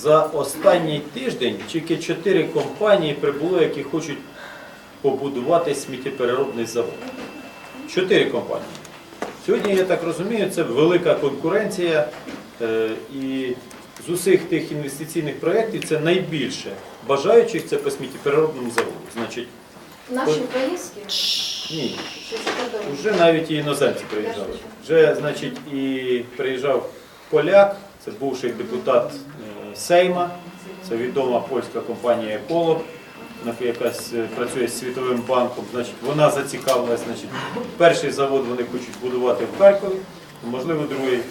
за останній тиждень тільки чотири компанії прибуло, які хочуть побудувати сміттєпереробний завод. Чотири компанії. Сьогодні, я так розумію, це велика конкуренція е, і з усіх тих інвестиційних проєктів це найбільше бажаючих це по сміттєпереробному заводу. Значить, Наші українські ні, вже навіть і іноземці приїжджали. Вже, значить, і приїжджав поляк, це бувший депутат Сейма, це відома польська компанія Еколог, якась е, працює з Світовим банком. Значить, вона зацікавилась. Значить, перший завод вони хочуть будувати в Харкові, можливо, другий е,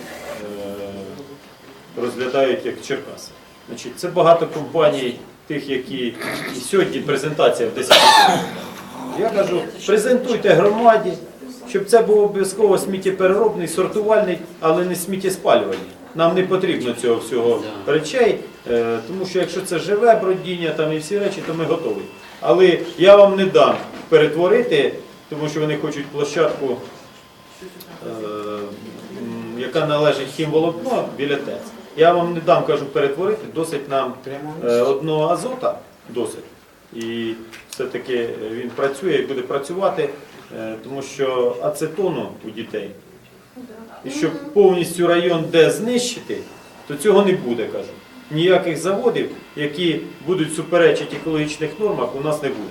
розглядають як Черкаси. Значить, це багато компаній, тих, які і сьогодні презентація в 10 хвилин. Я кажу, презентуйте громаді, щоб це був обов'язково сміттєпереробний, сортувальний, але не сміттєспалювальний. Нам не потрібно цього всього речей, е, тому що якщо це живе бродіння там і всі речі, то ми готові. Але я вам не дам перетворити, тому що вони хочуть площадку, е, яка належить хімволокно біля ТЕЦ. Я вам не дам, кажу, перетворити, досить нам е, одного азота, досить. І все-таки він працює і буде працювати, тому що ацетону у дітей. І щоб повністю район де знищити, то цього не буде, кажу. Ніяких заводів, які будуть суперечити екологічних нормах, у нас не буде.